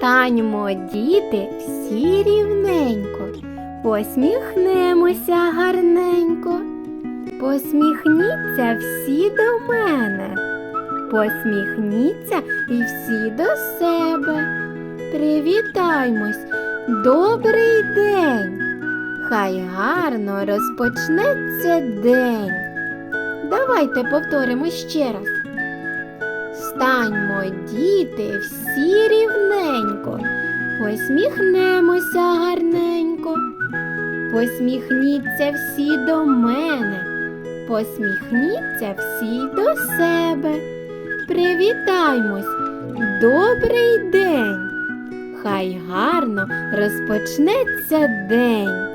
Станьмо, діти, всі рівненько, посміхнемося гарненько. Посміхніться всі до мене, посміхніться і всі до себе. Привітаймось, добрий день! Хай гарно розпочнеться день. Давайте повторимо ще раз. Станьмо, діти, всі рівненько, посміхнемося гарненько. Посміхніться всі до мене, посміхніться всі до себе. Привітаймось, добрий день! Хай гарно розпочнеться день.